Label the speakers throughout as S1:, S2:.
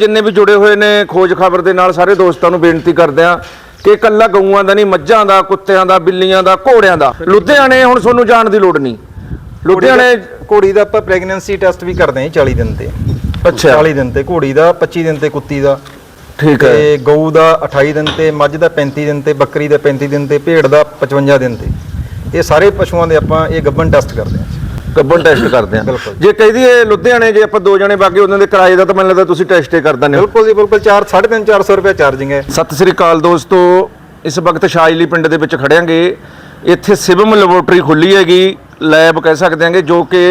S1: ਜਿੰਨੇ ਵੀ ਜੁੜੇ ਹੋਏ ਨੇ ਖੋਜ ਖਬਰ ਦੇ ਨਾਲ ਸਾਰੇ ਦੋਸਤਾਂ ਨੂੰ ਬੇਨਤੀ ਕਰਦੇ ਆ ਕਿ ਇਕੱਲਾ ਗਊਆਂ ਦਾ ਨਹੀਂ ਮੱਝਾਂ ਦਾ ਕੁੱਤਿਆਂ ਦਾ ਬਿੱਲੀਆਂ ਦਾ ਘੋੜਿਆਂ ਦਾ। ਲੁਧਿਆਣੇ ਹੁਣ ਤੁਹਾਨੂੰ ਜਾਣ ਦੀ ਲੋੜ ਨਹੀਂ। ਲੁਧਿਆਣੇ
S2: ਘੋੜੀ ਦਾ ਆਪਾਂ ਪ੍ਰੈਗਨੈਂਸੀ ਟੈਸਟ ਵੀ ਕਰਦੇ ਹਾਂ ਜੀ 40 ਦਿਨ ਤੇ।
S1: ਅੱਛਾ।
S2: 40 ਦਿਨ ਤੇ ਘੋੜੀ ਦਾ 25 ਦਿਨ ਤੇ ਕੁੱਤੀ ਦਾ।
S1: ਠੀਕ ਹੈ।
S2: ਤੇ ਗਊ ਦਾ 28 ਦਿਨ ਤੇ ਮੱਝ ਦਾ 35 ਦਿਨ ਤੇ ਬੱਕਰੀ ਦਾ 35 ਦਿਨ ਤੇ ਭੇਡ ਦਾ 55 ਦਿਨ ਤੇ। ਇਹ ਸਾਰੇ ਪਸ਼ੂਆਂ ਦੇ ਆਪਾਂ ਇਹ ਗੱਭਣ ਟੈਸਟ ਕਰਦੇ ਹਾਂ।
S1: ਗੱਬਨ ਟੈਸਟ ਕਰਦੇ ਆ। ਜੇ ਕਹੀ ਦਈਏ ਲੁਧਿਆਣੇ ਜੇ ਆਪਾਂ ਦੋ ਜਣੇ ਬਾਕੀ ਉਹਨਾਂ ਦੇ ਕਿਰਾਏ ਦਾ ਤਾਂ ਮੈਨੂੰ ਲੱਗਦਾ ਤੁਸੀਂ ਟੈਸਟ ਹੀ ਕਰ ਦਿੰਦੇ ਹੋ।
S2: ਬਿਲਕੁਲ ਜੀ ਬਿਲਕੁਲ। 4 3.5 400 ਰੁਪਏ ਚਾਰਜਿੰਗ ਹੈ।
S1: ਸਤਿ ਸ੍ਰੀ ਅਕਾਲ ਦੋਸਤੋ। ਇਸ ਵਕਤ ਸ਼ਾਇਲੀ ਪਿੰਡ ਦੇ ਵਿੱਚ ਖੜਿਆਂਗੇ। ਇੱਥੇ ਸਿਵਮ ਲੈਬੋਰਟਰੀ ਖੁੱਲੀ ਹੈਗੀ ਲੈਬ ਕਹਿ ਸਕਦੇ ਹਾਂਗੇ ਜੋ ਕਿ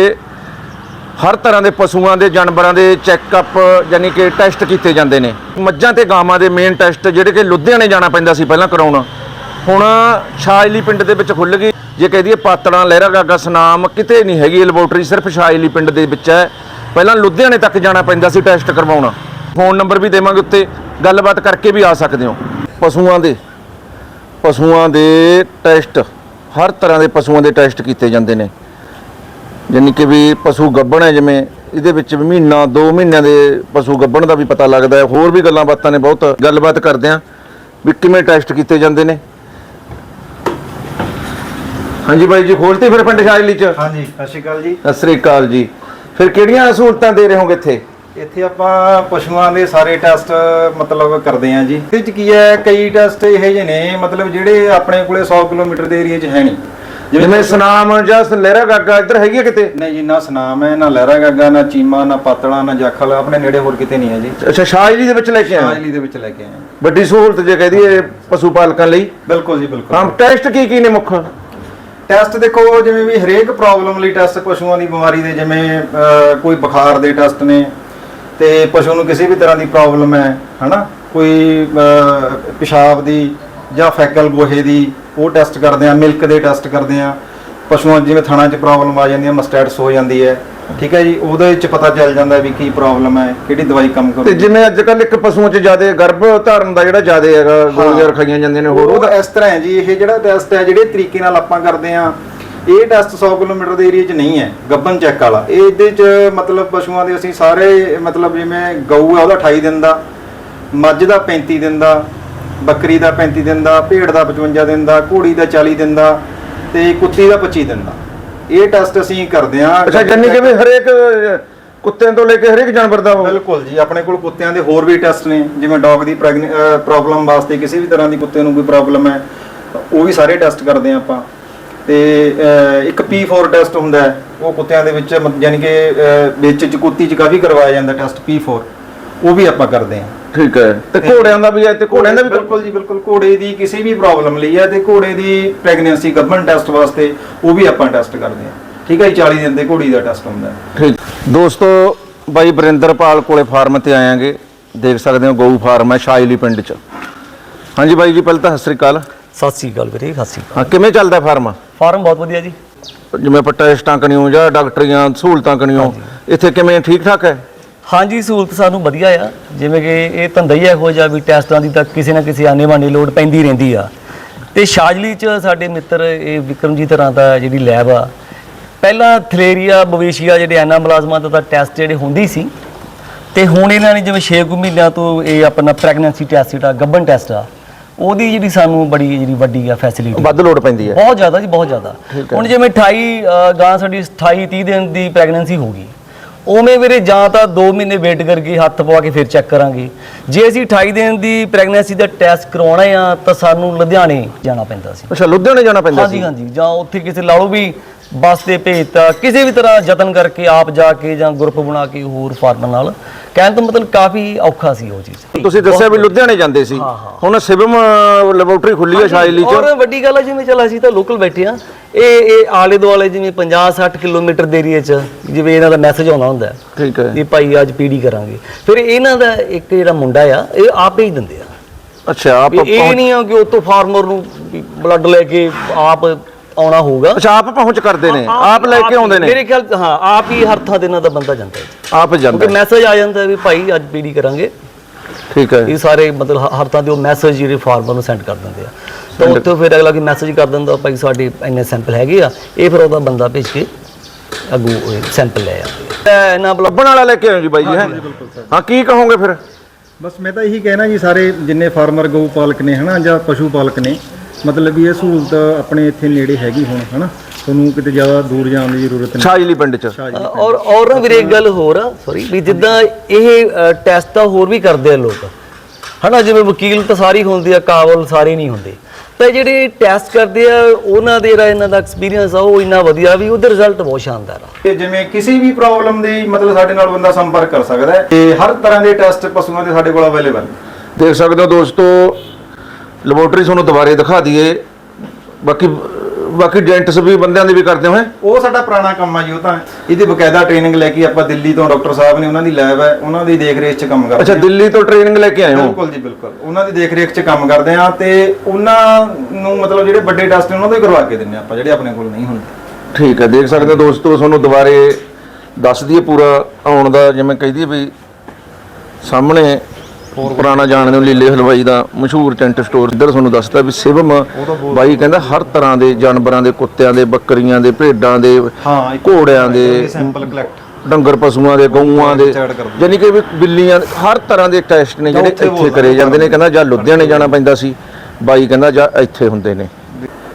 S1: ਹਰ ਤਰ੍ਹਾਂ ਦੇ ਪਸ਼ੂਆਂ ਦੇ ਜਾਨਵਰਾਂ ਦੇ ਚੈੱਕਅਪ ਯਾਨੀ ਕਿ ਟੈਸਟ ਕੀਤੇ ਜਾਂਦੇ ਨੇ। ਮੱਝਾਂ ਤੇ ਗਾਵਾਂ ਦੇ ਮੇਨ ਟੈਸਟ ਜਿਹੜੇ ਕਿ ਲੁਧਿਆਣੇ ਜਾਣਾ ਪੈਂਦਾ ਸੀ ਪਹਿਲਾਂ ਕਰਾਉਣ। ਹੁਣ ਸ਼ਾਇਲੀ ਪਿੰਡ ਦੇ ਵਿੱਚ ਖੁੱਲ ਗਈ। ਜੇ ਕਹਿ ਦਈਏ ਪਾਤੜਾਂ, ਲਹਿਰਾ ਗਾਗਾ ਸਨਾਮ, ਕਿਤੇ ਨਹੀਂ ਹੈਗੀ ਲੈਬੋਰਟਰੀ ਸਿਰਫ ਸ਼ਾਇਲੀ ਪਿੰਡ ਦੇ ਵਿੱਚ ਹੈ। ਪਹਿਲਾਂ ਲੁਧਿਆਣੇ ਤੱਕ ਜਾਣਾ ਪੈਂਦਾ ਸੀ ਟੈਸਟ ਕਰਵਾਉਣਾ। ਫੋਨ ਨੰਬਰ ਵੀ ਦੇਵਾਂਗੇ ਉੱਤੇ, ਗੱਲਬਾਤ ਕਰਕੇ ਵੀ ਆ ਸਕਦੇ ਹੋ। ਪਸ਼ੂਆਂ ਦੇ ਪਸ਼ੂਆਂ ਦੇ ਟੈਸਟ ਹਰ ਤਰ੍ਹਾਂ ਦੇ ਪਸ਼ੂਆਂ ਦੇ ਟੈਸਟ ਕੀਤੇ ਜਾਂਦੇ ਨੇ। ਯਾਨੀ ਕਿ ਵੀ ਪਸ਼ੂ ਗੱਭਣ ਹੈ, ਜਿਵੇਂ ਇਹਦੇ ਵਿੱਚ ਵੀ ਮਹੀਨਾ 2 ਮਹੀਨਿਆਂ ਦੇ ਪਸ਼ੂ ਗੱਭਣ ਦਾ ਵੀ ਪਤਾ ਲੱਗਦਾ ਹੈ। ਹੋਰ ਵੀ ਗੱਲਾਂ ਬਾਤਾਂ ਨੇ, ਬਹੁਤ ਗੱਲਬਾਤ ਕਰਦੇ ਆਂ ਵੀ ਕਿਵੇਂ ਟੈਸਟ ਕੀਤੇ ਜਾਂਦੇ ਨੇ। ਹਾਂਜੀ ਬਾਈ ਜੀ ਖੋਲਤੀ ਫਿਰ ਪਿੰਡ ਸ਼ਾਇਲੀ ਚ?
S2: ਹਾਂਜੀ ਸਤਿ ਸ਼੍ਰੀ ਅਕਾਲ ਜੀ।
S1: ਸਤਿ ਸ੍ਰੀ ਅਕਾਲ ਜੀ। ਫਿਰ ਕਿਹੜੀਆਂ ਸਹੂਲਤਾਂ ਦੇ ਰਹੇ ਹੋਗੇ ਇੱਥੇ?
S2: ਇੱਥੇ ਆਪਾਂ ਪਸ਼ੂਆਂ ਦੇ ਸਾਰੇ ਟੈਸਟ ਮਤਲਬ ਕਰਦੇ ਹਾਂ ਜੀ। ਇਹਦੇ ਵਿੱਚ ਕੀ ਹੈ ਕਈ ਟੈਸਟ ਇਹੋ ਜਿਹੇ ਨੇ ਮਤਲਬ ਜਿਹੜੇ ਆਪਣੇ ਕੋਲੇ 100 ਕਿਲੋਮੀਟਰ ਦੇ ਏਰੀਆ 'ਚ ਹੈ ਨਹੀਂ।
S1: ਜਿਵੇਂ ਸਨਾਮ ਜਾਂ ਲਹਿਰਾ ਗਾਗਾ ਇੱਧਰ ਹੈਗੀ ਆ ਕਿਤੇ?
S2: ਨਹੀਂ ਜੀ ਨਾ ਸਨਾਮ ਹੈ ਨਾ ਲਹਿਰਾ ਗਾਗਾ ਨਾ ਚੀਮਾ ਨਾ ਪਾਤੜਾ ਨਾ ਜਾਖਲ ਆਪਣੇ ਨੇੜੇ ਹੋਰ ਕਿਤੇ ਨਹੀਂ ਹੈ ਜੀ।
S1: ਅੱਛਾ ਸ਼ਾਇਲੀ ਦੇ ਵਿੱਚ ਲੈ ਕੇ ਆਏ
S2: ਹਾਜਲੀ ਦੇ ਵਿੱਚ ਲੈ ਕੇ ਆਏ ਹਾਂ।
S1: ਵੱਡੀ ਸਹੂਲਤ ਜੇ ਕਹਿ ਦਈਏ ਪਸ਼ੂ ਪਾਲਕਾਂ ਲਈ।
S2: ਬਿਲਕੁਲ ਜੀ ਬਿਲਕੁਲ।
S1: ਹਾਂ ਟੈਸਟ ਕੀ ਕੀ ਨੇ ਮੁੱਖ?
S2: ਟੈਸਟ ਦੇਖੋ, ਜਿਵੇਂ ਵੀ ਹਰੇਕ ਪ੍ਰੋਬਲਮ ਲਈ ਟੈਸਟ ਪਸ਼ੂਆਂ ਦੀ ਬਿਮਾਰੀ ਦੇ ਜਿਵੇਂ ਕੋਈ ਬੁਖਾਰ ਦੇ ਟੈਸਟ ਨੇ ਤੇ ਪਸ਼ੂ ਨੂੰ ਕਿਸੇ ਵੀ ਤਰ੍ਹਾਂ ਦੀ ਪ੍ਰੋਬਲਮ ਹੈ, ਹਨਾ? ਕੋਈ ਪਿਸ਼ਾਬ ਦੀ ਜਾਂ ਫੈਕਲ ਗੋਹੇ ਦੀ ਉਹ ਟੈਸਟ ਕਰਦੇ ਆ ਮਿਲਕ ਦੇ ਟੈਸਟ ਕਰਦੇ ਆ। ਪਸ਼ੂਆਂ ਜਿਵੇਂ ਥਣਾ 'ਚ ਪ੍ਰੋਬਲਮ ਆ ਜਾਂਦੀ ਹੈ ਮਸਟੈਟਸ ਹੋ ਜਾਂਦੀ ਹੈ। ਠੀਕ ਹੈ ਜੀ ਉਹਦੇ ਵਿੱਚ ਪਤਾ ਚੱਲ ਜਾਂਦਾ ਵੀ ਕੀ ਪ੍ਰੋਬਲਮ ਹੈ ਕਿਹੜੀ ਦਵਾਈ ਕੰਮ
S1: ਤੇ ਜਿਵੇਂ ਅੱਜ ਕੱਲ ਇੱਕ ਪਸ਼ੂਆਂ 'ਚ ਜ਼ਿਆਦਾ ਗਰਭ ਧਾਰਨ ਦਾ ਜਿਹੜਾ ਜ਼ਿਆਦਾ ਹੈਗਾ ਗੋਲੀਆਂ ਰਖਾਈਆਂ ਜਾਂਦੀਆਂ ਨੇ ਹੋਰ
S2: ਉਹ
S1: ਉਹਦਾ
S2: ਇਸ ਤਰ੍ਹਾਂ ਹੈ ਜੀ ਇਹ ਜਿਹੜਾ ਟੈਸਟ ਹੈ ਜਿਹੜੇ ਤਰੀਕੇ ਨਾਲ ਆਪਾਂ ਕਰਦੇ ਆ ਇਹ ਟੈਸਟ 100 ਕਿਲੋਮੀਟਰ ਦੇ ਏਰੀਆ 'ਚ ਨਹੀਂ ਹੈ ਗੱਬਨ ਚੈੱਕ ਵਾਲਾ। ਇਹ ਇਹਦੇ 'ਚ ਮਤਲਬ ਪਸ਼ੂਆਂ ਦੇ ਅਸੀਂ ਸਾਰੇ ਮਤਲਬ ਜਿਵੇਂ ਗਊ ਆ ਉਹਦਾ 28 ਦਿਨ ਦਾ ਮੱਝ ਦਾ 35 ਦਿਨ ਦਾ ਬੱਕਰੀ ਦਾ 35 ਦਿਨ ਦਾ ਭੇਡ ਦਾ 55 ਦਿਨ ਦਾ ਘੋੜੀ ਦਾ 40 ਦਿਨ ਦਾ ਤੇ ਕੁੱਤੀ ਦਾ 25 ਦਿਨ ਦਾ। ਇਹ ਟੈਸਟ ਅਸੀਂ ਕਰਦੇ ਆ
S1: ਅੱਛਾ ਜੰਨੀ ਕਿ ਵੀ ਹਰੇਕ ਕੁੱਤਿਆਂ ਤੋਂ ਲੈ ਕੇ ਹਰੇਕ ਜਾਨਵਰ ਦਾ ਉਹ?
S2: ਬਿਲਕੁਲ ਜੀ ਆਪਣੇ ਕੋਲ ਕੁੱਤਿਆਂ ਦੇ ਹੋਰ ਵੀ ਟੈਸਟ ਨੇ ਜਿਵੇਂ ਡੌਗ ਦੀ ਪ੍ਰੋਬਲਮ ਵਾਸਤੇ ਕਿਸੇ ਵੀ ਤਰ੍ਹਾਂ ਦੀ ਕੁੱਤੇ ਨੂੰ ਕੋਈ ਪ੍ਰੋਬਲਮ ਹੈ ਉਹ ਵੀ ਸਾਰੇ ਟੈਸਟ ਕਰਦੇ ਹਾਂ ਆਪਾਂ। ਤੇ ਇੱਕ P4 ਟੈਸਟ ਹੁੰਦਾ ਹੈ ਉਹ ਕੁੱਤਿਆਂ ਦੇ ਵਿੱਚ ਯਾਨੀ ਕਿ ਵਿੱਚ ਚ ਕੁੱਤੀ ਚ ਕਾਫੀ ਕਰਵਾਇਆ ਜਾਂਦਾ ਟੈਸਟ P4 ਉਹ ਵੀ ਆਪਾਂ ਕਰਦੇ ਹਾਂ।
S1: ਠੀਕ ਹੈ। ਤੇ ਘੋੜਿਆਂ ਦਾ ਵੀ ਹੈ ਤੇ ਘੋੜਿਆਂ ਦਾ ਵੀ
S2: ਬਿਲਕੁਲ ਜੀ ਬਿਲਕੁਲ। ਘੋੜੇ ਦੀ ਕਿਸੇ ਵੀ ਪ੍ਰੋਬਲਮ ਲਈ ਹੈ ਤੇ ਘੋੜੇ ਦੀ ਪ੍ਰੈਗਨੈਂਸੀ ਗੱਭਣ ਟੈਸਟ ਵਾਸਤੇ ਉਹ ਵੀ ਆਪਾਂ ਟੈਸਟ ਕਰਦੇ ਹਾਂ। ਠੀਕ ਹੈ ਜੀ 40 ਦਿਨ ਦੇ ਘੋੜੀ ਦਾ ਟੈਸਟ ਹੁੰਦਾ ਹੈ।
S1: ਠੀਕ। ਦੋਸਤੋ ਬਾਈ ਬਰਿੰਦਰਪਾਲ ਕੋਲੇ ਫਾਰਮ ਤੇ ਆਇਆਂਗੇ ਦੇਖ ਸਕਦੇ ਹੋ ਗਊ ਫਾਰਮ ਹੈ ਸ਼ਾਇਲੀ ਪਿੰਡ 'ਚ। ਹਾਂਜੀ ਬਾਈ ਜੀ ਪਹਿਲਾਂ ਤਾਂ ਸਤਿ ਸ੍ਰੀ ਅਕਾਲ।
S3: ਸਤਿ ਸ੍ਰੀ ਅਕਾਲ ਵੀਰੇ ਸਤਿ ਸ੍ਰੀ ਅਕਾਲ।
S1: ਹਾਂ ਕਿਵੇਂ ਚੱਲਦਾ ਫਾਰਮ
S3: ਫਾਰਮ ਬਹੁਤ ਵਧੀਆ ਜੀ।
S1: ਜਿਵੇਂ ਆਪਾਂ ਟੈਸਟਾਂ ਕਣੀਓ ਜਾਂ ਡਾਕਟਰੀਆਂ ਸਹੂਲਤਾਂ ਕਣੀਓ ਇੱਥੇ ਕਿਵੇਂ ਠੀਕ ਠਾਕ ਹੈ?
S3: ਹਾਂਜੀ ਸਹੂਲਤ ਸਾਨੂੰ ਵਧੀਆ ਆ। ਜਿਵੇਂ ਕਿ ਇਹ ਧੰਦਾ ਹੀ ਇਹੋ ਜਿਹਾ ਵੀ ਟੈਸਟਾਂ ਦੀ ਤਾਂ ਕਿਸੇ ਨਾ ਕਿਸੇ ਆਨੇ ਬਾਨੇ ਲੋਡ ਪੈਂਦੀ ਰਹਿੰਦੀ ਆ। ਤੇ ਸ਼ਾਜਲੀ ਚ ਸਾਡੇ ਮਿੱਤਰ ਇਹ ਵਿਕਰਮਜੀਤ ਰਾਂ ਦਾ ਜਿਹੜੀ ਲੈਬ ਆ ਪਹਿਲਾਂ ਥਲੇਰੀਆ ਬਵੇਸ਼ੀਆ ਜਿਹੜੇ ਐਨਾ ਮੁਲਾਜ਼ਮਾਂ ਦਾ ਤਾਂ ਟੈਸਟ ਜਿਹੜੇ ਹੁੰਦੀ ਸੀ ਤੇ ਹੁਣ ਇਹਨਾਂ ਨੇ ਜਿਵੇਂ 6 ਕੁ ਮਹੀਨਿਆਂ ਤੋਂ ਇਹ ਆਪਣਾ ਪ੍ਰੈਗਨੈਂਸੀ ਟੈਸਟ ਜਿਹੜਾ ਗੱਭਣ ਟੈਸਟ ਆ ਉਹਦੀ ਜਿਹੜੀ ਸਾਨੂੰ ਬੜੀ ਜਿਹੜੀ ਵੱਡੀ ਆ ਫੈਸਿਲਿਟੀ
S1: ਵੱਧ ਲੋਡ ਪੈਂਦੀ ਹੈ।
S3: ਬਹੁਤ ਜ਼ਿਆਦਾ ਜੀ ਬਹੁਤ ਜ਼ਿਆਦਾ। ਹੁਣ ਜਿਵੇਂ 28 ਅ, ਗਾਂ ਸਾਡੀ 28 30 ਦਿਨ ਦੀ ਪ੍ਰੈਗਨੈਂਸੀ ਹੋਊਗੀ ਉਵੇਂ ਵੀਰੇ ਜਾਂ ਤਾਂ 2 ਮਹੀਨੇ ਵੇਟ ਕਰਕੇ ਹੱਥ ਪਵਾ ਕੇ ਫਿਰ ਚੈੱਕ ਕਰਾਂਗੇ। ਜੇ ਅਸੀਂ 28 ਦਿਨ ਦੀ ਪ੍ਰੈਗਨੈਂਸੀ ਦਾ ਟੈਸਟ ਕਰਾਉਣਾ ਆ ਤਾਂ ਸਾਨੂੰ ਲੁਧਿਆਣੇ ਜਾਣਾ ਪੈਂਦਾ ਸੀ।
S1: ਅੱਛਾ ਲੁਧਿਆਣੇ ਜਾਣਾ ਪੈਂਦਾ
S3: ਹਾਂਜੀ
S1: ਸੀ।
S3: ਹਾਂਜੀ ਜਾਂ ਉੱਥੇ ਕਿਸੇ ਲਾ ਲਓ ਵੀ ਬੱਸ ਤੇ ਭੇਜਤਾ ਕਿਸੇ ਵੀ ਤਰ੍ਹਾਂ ਯਤਨ ਕਰਕੇ ਆਪ ਜਾ ਕੇ ਜਾਂ ਗਰੁੱਪ ਬਣਾ ਕੇ ਹੋਰ ਫਾਰਮ ਨਾਲ ਕਹਿਣ ਤੋਂ ਮਤਲਬ ਕਾਫੀ ਔਖਾ ਸੀ ਉਹ ਚੀਜ਼।
S1: ਤੁਸੀਂ ਦੱਸਿਆ ਵੀ ਲੁਧਿਆਣੇ ਜਾਂਦੇ ਸੀ। ਹੁਣ ਸਿਵਮ ਲੈਬੋਰਟਰੀ ਖੁੱਲੀ ਹੈ ਸ਼ਾਇਲੀ 'ਚ।
S3: ਔਰ ਵੱਡੀ ਗੱਲ ਹੈ ਜਿਵੇਂ ਚੱਲ ਅਸੀਂ ਤਾਂ ਲੋਕਲ ਬੈਠੇ ਆ ਇਹ ਇਹ ਆਲੇ ਦੁਆਲੇ ਜਿਵੇਂ 50 60 ਕਿਲੋਮੀਟਰ ਦੇ ਏਰੀਏ 'ਚ ਜਿਵੇਂ ਇਹਨਾਂ ਦਾ ਮੈਸੇਜ ਆਉਂਦਾ ਹੁੰਦਾ
S1: ਠੀਕ ਹੈ।
S3: ਵੀ ਭਾਈ ਅੱਜ ਪੀੜੀ ਕਰਾਂਗੇ। ਫਿਰ ਇਹਨਾਂ ਦਾ ਇੱਕ ਜਿਹੜਾ ਮੁੰਡਾ ਆ ਇਹ ਆਪ ਹੀ ਦਿੰਦੇ ਆ।
S1: ਅੱਛਾ ਆਪ
S3: ਇਹ ਨਹੀਂ ਆ ਕਿ ਉਤੋਂ ਫਾਰਮਰ ਨੂੰ ਬਲੱਡ ਲੈ ਕੇ ਆਪ ਆਉਣਾ ਹੋਊਗਾ।
S1: ਅੱਛਾ ਆਪ ਪਹੁੰਚ ਕਰਦੇ ਨੇ। ਆਪ ਲੈ ਕੇ ਆਉਂਦੇ ਨੇ।
S3: ਮੇਰੇ ਖਿਆਲ ਹਾਂ ਆਪ ਹੀ ਹਰ ਥਾਂ ਦੇ ਦਾ ਬੰਦਾ ਜਾਂਦਾ ਹੈ।
S1: ਆਪ ਜਾਂਦਾ
S3: ਕਿਉਂਕਿ ਮੈਸੇਜ ਆ ਜਾਂਦਾ ਵੀ ਭਾਈ ਅੱਜ ਪੀੜੀ ਕਰਾਂਗੇ।
S1: ਠੀਕ ਹੈ।
S3: ਇਹ ਸਾਰੇ ਮਤਲਬ ਹਰ ਥਾਂ ਦੇ ਉਹ ਮੈਸੇਜ ਜਿਹੜੇ ਫਾਰਮਰ ਨੂੰ ਸੈਂਡ ਕਰ ਦਿੰਦੇ ਆ। ਤਾਂ ਉੱਥੇ ਫਿਰ ਅਗਲਾ ਕੀ ਮੈਸੇਜ ਕਰ ਦਿੰਦਾ ਭਾਈ ਸਾਡੇ ਇੰਨੇ ਸੈਂਪਲ ਹੈਗੇ ਆ। ਇਹ ਫਿਰ ਉਹਦਾ ਬੰਦਾ ਭੇਜ ਕੇ ਅੱਗੋਂ ਸੈਂਪਲ ਲੈ ਆਉਂਦੇ ਆ ਇਹਨਾਂ
S1: ਲੱਭਣ ਵਾਲਾ ਲੈ ਕੇ ਆਇਓ ਜੀ ਬਾਈ ਜੀ ਹੈ ਹਾਂ? ਕੀ ਕਹੋਗੇ ਫਿਰ?
S2: ਬਸ ਮੈਂ ਤਾਂ ਇਹੀ ਕਹਿਣਾ ਜੀ ਸਾਰੇ ਜਿੰਨੇ ਫਾਰਮਰ ਗਊ ਪਾਲਕ ਨੇ ਹਨਾ ਜਾਂ ਪਸ਼ੂ ਪਾਲਕ ਨੇ ਮਤਲਬ ਵੀ ਇਹ ਸਹੂਲਤ ਆਪਣੇ ਇੱਥੇ ਨੇੜੇ ਹੈਗੀ ਹੁਣ ਹਨਾ? ਤੁਹਾਨੂੰ ਕਿਤੇ ਜ਼ਿਆਦਾ ਦੂਰ ਜਾਣ ਦੀ ਜ਼ਰੂਰਤ ਨਹੀਂ।
S1: ਛਾਜਲੀ ਪਿੰਡ ਚ।
S3: ਔਰ ਔਰ ਨਾ ਵੀਰੇ ਇੱਕ ਗੱਲ ਹੋਰ ਆ ਸੌਰੀ ਵੀ ਜਿੱਦਾਂ ਇਹ ਟੈਸਟ ਤਾਂ ਹੋਰ ਵੀ ਕਰਦੇ ਆ ਲੋਕ। ਹਨਾ ਜਿਵੇਂ ਵਕੀਲ ਤਾਂ ਸਾਰੀ ਹੁੰਦੀ ਆ ਕਾਬਲ ਸਾਰੇ ਨਹੀਂ ਹੁੰਦੇ। ਤਾਂ ਜਿਹੜੇ ਟੈਸਟ ਕਰਦੇ ਆ ਉਹਨਾਂ ਦੇ ਜਿਹੜਾ ਇਹਨਾਂ ਦਾ ਐਕਸਪੀਰੀਅੰਸ ਆ ਉਹ ਇੰਨਾ ਵਧੀਆ ਵੀ ਉਹਦੇ ਰਿਜ਼ਲਟ ਬਹੁਤ ਸ਼ਾਨਦਾਰ ਆ।
S2: ਤੇ ਜਿਵੇਂ ਕਿਸੇ ਵੀ ਪ੍ਰੋਬਲਮ ਦੀ ਮਤਲਬ ਸਾਡੇ ਨਾਲ ਬੰਦਾ ਸੰਪਰਕ ਕਰ ਸਕਦਾ ਹੈ। ਤੇ ਹਰ ਤਰ੍ਹਾਂ ਦੇ ਟੈਸਟ ਪਸ਼ੂਆਂ ਦੇ ਸਾਡੇ ਕੋਲ ਅਵੇਲੇਬਲ
S1: ਦੇਖ ਸਕਦੇ ਹੋ ਦੋਸਤੋ ਲੈਬੋਰਟਰੀ ਤੁਹਾਨੂੰ ਦੁਬਾਰੇ ਦਿਖਾ ਦਈਏ। ਬਾਕੀ ਬਾਕੀ ਡੈਂਟਸ ਵੀ ਬੰਦਿਆਂ ਦੇ ਵੀ ਕਰਦੇ ਹੋਏ
S2: ਉਹ ਸਾਡਾ ਪੁਰਾਣਾ ਕੰਮ ਆ ਜੀ ਉਹ ਤਾਂ ਇਹਦੀ ਬਕਾਇਦਾ ਟ੍ਰੇਨਿੰਗ ਲੈ ਕੇ ਆਪਾਂ ਦਿੱਲੀ ਤੋਂ ਡਾਕਟਰ ਸਾਹਿਬ ਨੇ ਉਹਨਾਂ ਦੀ ਲੈਬ ਹੈ ਉਹਨਾਂ ਦੀ ਦੇਖ ਰੇਖ 'ਚ ਕੰਮ ਕਰਦੇ
S1: ਅੱਛਾ ਦਿੱਲੀ ਤੋਂ ਟ੍ਰੇਨਿੰਗ ਲੈ ਕੇ ਆਏ ਹੋ?
S2: ਬਿਲਕੁਲ ਜੀ ਬਿਲਕੁਲ। ਉਹਨਾਂ ਦੀ ਦੇਖ ਰੇਖ 'ਚ ਕੰਮ ਕਰਦੇ ਆ ਤੇ ਉਹਨਾਂ ਨੂੰ ਮਤਲਬ ਜਿਹੜੇ ਵੱਡੇ ਟੈਸਟ ਨੇ ਉਹਨਾਂ ਤੋਂ ਹੀ ਕਰਵਾ ਕੇ ਦਿੰਨੇ ਆਪਾਂ ਜਿਹੜੇ ਆਪਣੇ ਕੋਲ ਨਹੀਂ ਹੁੰਦੇ।
S1: ਠੀਕ ਹੈ ਦੇਖ ਸਕਦੇ ਹੋ ਦੋਸਤੋ ਤੁਹਾਨੂੰ ਦੁਬਾਰੇ ਦੱਸ ਦਈਏ ਪੂਰਾ ਆਉਣ ਦਾ ਜਿਵੇਂ ਕਹਿ ਵੀ ਸਾਹਮਣੇ ਪੁਰਾਣਾ ਜਾਣਦੇ ਹੋ ਲੀਲੇ ਹਲਵਾਈ ਦਾ ਮਸ਼ਹੂਰ ਟੈਂਟ ਸਟੋਰ। ਇੱਧਰ ਤੁਹਾਨੂੰ ਦੱਸਦਾ ਵੀ ਸਿਵਮ ਬਾਈ ਕਹਿੰਦਾ ਹਰ ਤਰ੍ਹਾਂ ਦੇ ਜਾਨਵਰਾਂ ਦੇ ਕੁੱਤਿਆਂ ਦੇ ਬੱਕਰੀਆਂ ਦੇ ਭੇਡਾਂ ਦੇ ਘੋੜਿਆਂ ਦੇ
S2: ਸੈਂਪਲ ਕਲੈਕਟ
S1: ਡੰਗਰ ਪਸ਼ੂਆਂ ਦੇ ਗਊਆਂ ਦੇ। ਯਾਨੀ ਕਿ ਬਿੱਲੀਆਂ ਹਰ ਤਰ੍ਹਾਂ ਦੇ ਟੈਸਟ ਨੇ ਜਿਹੜੇ ਇੱਥੇ ਕਰੇ ਜਾਂਦੇ ਨੇ। ਕਹਿੰਦਾ ਜਾਂ ਲੁਧਿਆਣੇ ਜਾਣਾ ਪੈਂਦਾ ਸੀ ਬਾਈ ਕਹਿੰਦਾ ਜਾਂ ਇੱਥੇ ਹੁੰਦੇ ਨੇ।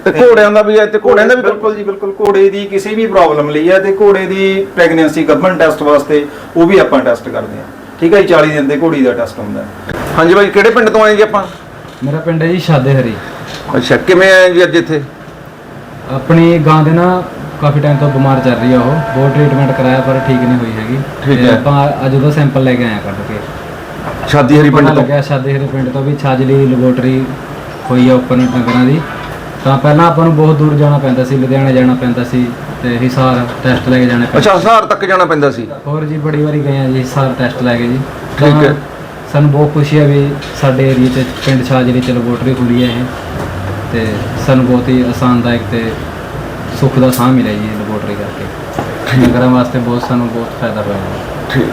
S1: ਤੇ ਘੋੜਿਆਂ ਦਾ ਵੀ ਹੈ ਤੇ ਘੋੜਿਆਂ ਦਾ ਵੀ
S2: ਬਿਲਕੁਲ ਜੀ ਬਿਲਕੁਲ। ਘੋੜੇ ਦੀ ਕਿਸੇ ਵੀ ਪ੍ਰੋਬਲਮ ਲਈ ਹੈ ਤੇ ਘੋੜੇ ਦੀ ਪ੍ਰੈਗਨੈਂਸੀ ਗੱਭਣ ਟੈਸਟ ਵਾਸਤੇ ਉਹ ਵੀ ਆਪਾਂ ਟੈਸਟ ਕਰਦੇ ਹਾਂ। ਠੀਕ ਹੈ ਜੀ 40 ਦਿਨ ਦੇ ਘੋੜੀ ਦਾ ਟੈਸਟ ਹੁੰਦਾ ਹੈ।
S1: ਹਾਂਜੀ ਬਾਈ ਕਿਹੜੇ ਪਿੰਡ ਤੋਂ ਆਏ ਜੀ ਆਪਾਂ?
S4: ਮੇਰਾ ਪਿੰਡ ਹੈ ਜੀ ਸ਼ਾਦੇ ਹਰੀ।
S1: ਅੱਛਾ ਕਿਵੇਂ ਆਏ ਜੀ ਅੱਜ ਇੱਥੇ?
S4: ਆਪਣੀ ਗਾਂ ਦੇ ਨਾ ਕਾਫੀ ਟਾਈਮ ਤੋਂ ਬਿਮਾਰ ਚੱਲ ਰਹੀ ਆ ਉਹ। ਬਹੁਤ ਟ੍ਰੀਟਮੈਂਟ ਕਰਾਇਆ ਪਰ ਠੀਕ ਨਹੀਂ ਹੋਈ ਹੈਗੀ।
S1: ਠੀਕ
S4: ਤੇ
S1: ਹੈ।
S4: ਆਪਾਂ ਅੱਜ ਉਹਦਾ ਸੈਂਪਲ ਲੈ ਕੇ ਆਏ ਆ ਕੱਢ ਕੇ।
S1: ਸ਼ਾਦੀ ਹਰੀ
S4: ਪਤਾ
S1: ਪਿੰਡ ਤੋਂ?
S4: ਲੱਗਿਆ ਸ਼ਾਦੇ ਹਰੀ ਪਿੰਡ ਤੋਂ ਵੀ ਛਾਜਲੀ ਲੈਬੋਰਟਰੀ ਹੋਈ ਆ ਓਪਨ ਡੰਗਰਾਂ ਦੀ। ਤਾਂ ਪਹਿਲਾਂ ਆਪਾਂ ਨੂੰ ਬਹੁਤ ਦੂਰ ਜਾਣਾ ਪੈਂਦਾ ਸੀ ਲੁਧਿਆਣਾ ਜਾਣਾ ਪੈਂਦਾ ਸੀ। ਤੇ ਹਿਸਾਰ ਟੈਸਟ ਲੈ ਕੇ ਜਾਣੇ ਪੈਂਦੇ
S1: ਅੱਛਾ ਹਸਾਰ ਤੱਕ ਜਾਣਾ ਪੈਂਦਾ ਸੀ।
S4: ਹੋਰ ਜੀ ਬੜੀ ਵਾਰੀ ਗਏ ਆ ਜੀ ਹਿਸਾਰ ਟੈਸਟ ਲੈ ਕੇ ਜੀ।
S1: ਠੀਕ ਹੈ।
S4: ਸਾਨੂੰ ਬਹੁਤ ਖੁਸ਼ੀ ਹੈ ਵੀ ਸਾਡੇ ਏਰੀਆ 'ਚ ਪਿੰਡ ਛਾਜਲੀ 'ਚ ਲੈਬੋਰਟਰੀ ਖੁੱਲੀ ਹੈ ਇਹ। ਤੇ ਸਾਨੂੰ ਬਹੁਤ ਹੀ ਆਸਾਨਦਾਇਕ ਤੇ ਸੁੱਖ ਦਾ ਸਾਹ ਮਿਲਿਆ ਜੀ ਲੈਬੋਰਟਰੀ ਕਰਕੇ। ਡੰਗਰਾਂ ਵਾਸਤੇ ਬਹੁਤ ਸਾਨੂੰ ਬਹੁਤ ਫਾਇਦਾ ਹੋਇਆ।
S1: ਠੀਕ।